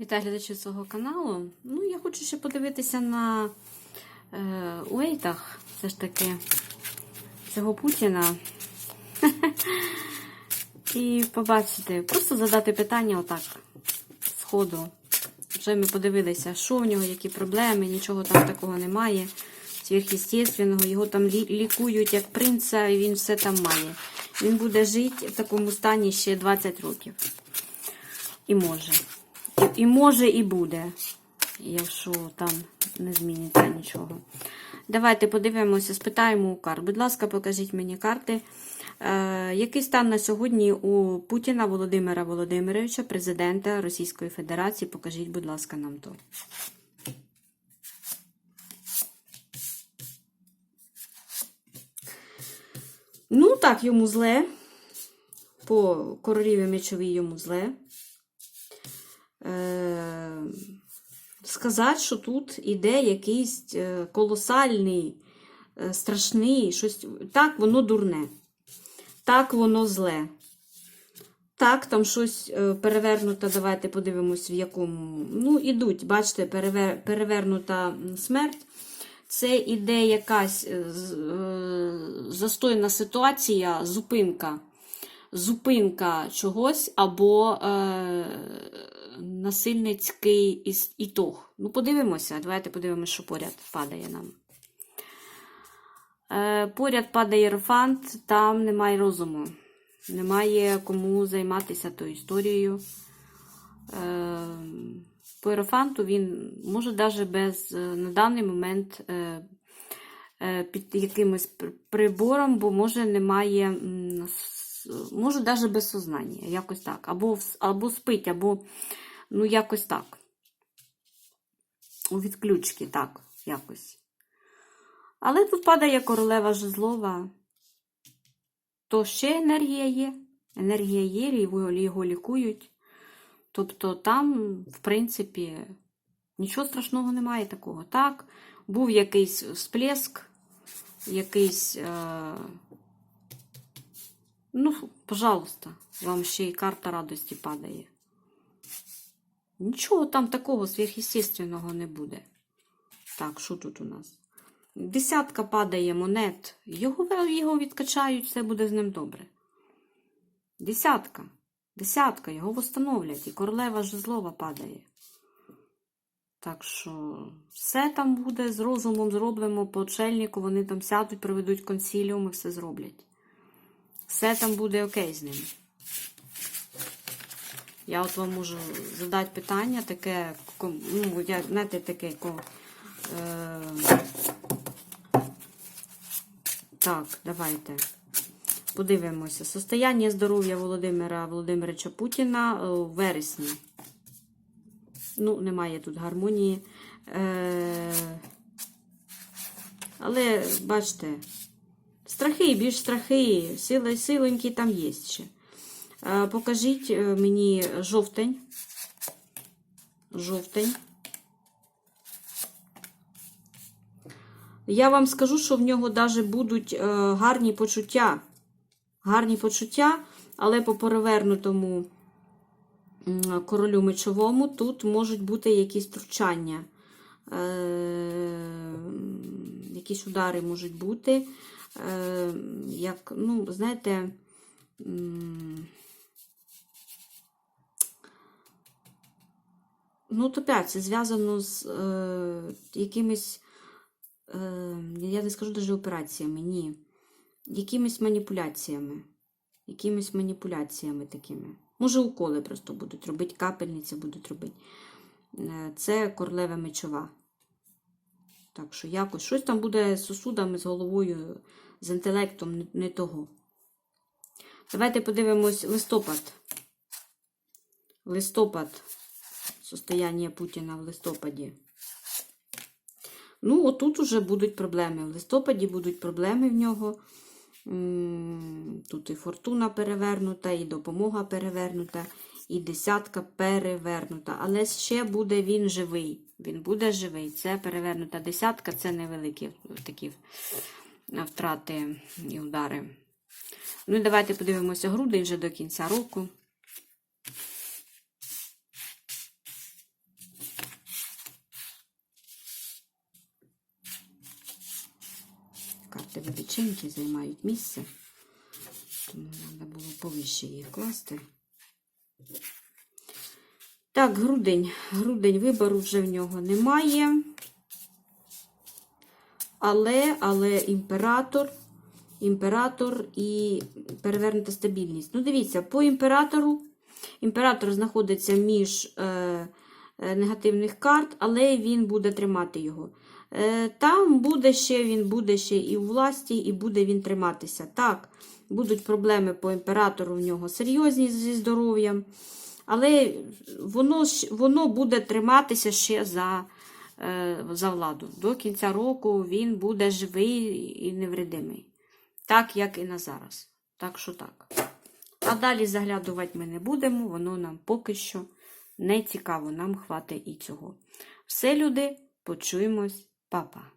Вітаю глядачів свого каналу. Ну, я хочу ще подивитися на е, уейтах, все ж таки, цього Путіна. І побачити, просто задати питання отак, з ходу. Вже ми подивилися, що в нього, які проблеми, нічого там такого немає. Сверхъестественного, його там лікують як принца, і він все там має. Він буде жити в такому стані ще 20 років. І може. І, може, і буде, якщо там не зміниться нічого. Давайте подивимося, спитаємо у карт. Будь ласка, покажіть мені карти. Е, який стан на сьогодні у Путіна Володимира Володимировича, президента Російської Федерації? Покажіть, будь ласка, нам то. Ну, так, йому зле. По короліві мечовій йому зле. Е, сказати, що тут іде якийсь е, колосальний, е, страшний, щось. Так, воно дурне. Так, воно зле. Так, там щось перевернуто, давайте подивимось, в якому. Ну, ідуть, бачите, перевер... перевернута смерть. Це іде якась застойна ситуація, зупинка. Зупинка чогось або е, насильницький ітог. Ну, подивимося. Давайте подивимося, що поряд падає нам. Е, поряд падає Єрофант, там немає розуму. Немає кому займатися тою історією. Е, по Єрофанту він може навіть без е, на даний момент під якимось прибором, бо може немає, може навіть без сознання, якось так. Або, або спить, або ну якось так. У відключки, так, якось. Але тут падає королева жезлова. То ще енергія є. Енергія є, його, лікують. Тобто там, в принципі, нічого страшного немає такого. Так, був якийсь всплеск, якийсь. Е... Ну, пожалуйста, вам ще й карта радості падає. Нічого там такого сверхъестественного не буде. Так, що тут у нас? Десятка падає монет. Його, його відкачають, все буде з ним добре. Десятка. Десятка, його встановлять. І королева жезлова падає. Так що все там буде з розумом зроблено по очельнику. Вони там сядуть, проведуть консіліум і все зроблять. Все там буде окей з ним. Я от вам можу задати питання таке, ну, я, знаєте, таке, е, так, давайте. Подивимося. Состояння здоров'я Володимира Володимировича Путіна е, у вересні. Ну, немає тут гармонії. Е, але, бачите, страхи, більш страхи, сили, силенькі там є ще. Е, Покажіть е, мені жовтень. Жовтень. Я вам скажу, що в нього навіть будуть е, гарні почуття. Гарні почуття, але по перевернутому королю мечовому тут можуть бути якісь втручання. Якісь удари можуть бути. Е, як, ну, знаєте, ну, от опять, це зв'язано з е, якимись, е, я не скажу навіть операціями, ні. Якимись маніпуляціями. Якимись маніпуляціями такими. Може, уколи просто будуть робити, капельниці будуть робити. Е, Це королева мечова. Так що якось щось там буде з сосудами, з головою, з інтелектом, не, того. Давайте подивимось листопад. Листопад. Состояние Путіна в листопаді. Ну, отут уже будуть проблеми. В листопаді будуть проблеми в нього. Тут і фортуна перевернута, і допомога перевернута, і десятка перевернута. Але ще буде він живий. Він буде живий. Це перевернута десятка це невеликі такі втрати і удари. Ну, і давайте подивимося грудень вже до кінця року. Карти величинки займають місце, тому треба було повище їх класти. Так, грудень. Грудень вибору вже в нього немає. Але, але імператор, імператор і перевернута стабільність. Ну, дивіться, по імператору. Імператор знаходиться між е, негативних карт, але він буде тримати його. Е, там буде ще, він буде ще і у власті, і буде він триматися. Так, будуть проблеми по імператору в нього серйозні зі здоров'ям. Але воно, воно буде триматися ще за, е, за владу. До кінця року він буде живий і невредимий. Так, як і на зараз. Так що так. А далі заглядувати ми не будемо, воно нам поки що не цікаво, нам хватить і цього. Все, люди, почуємось, Па-па.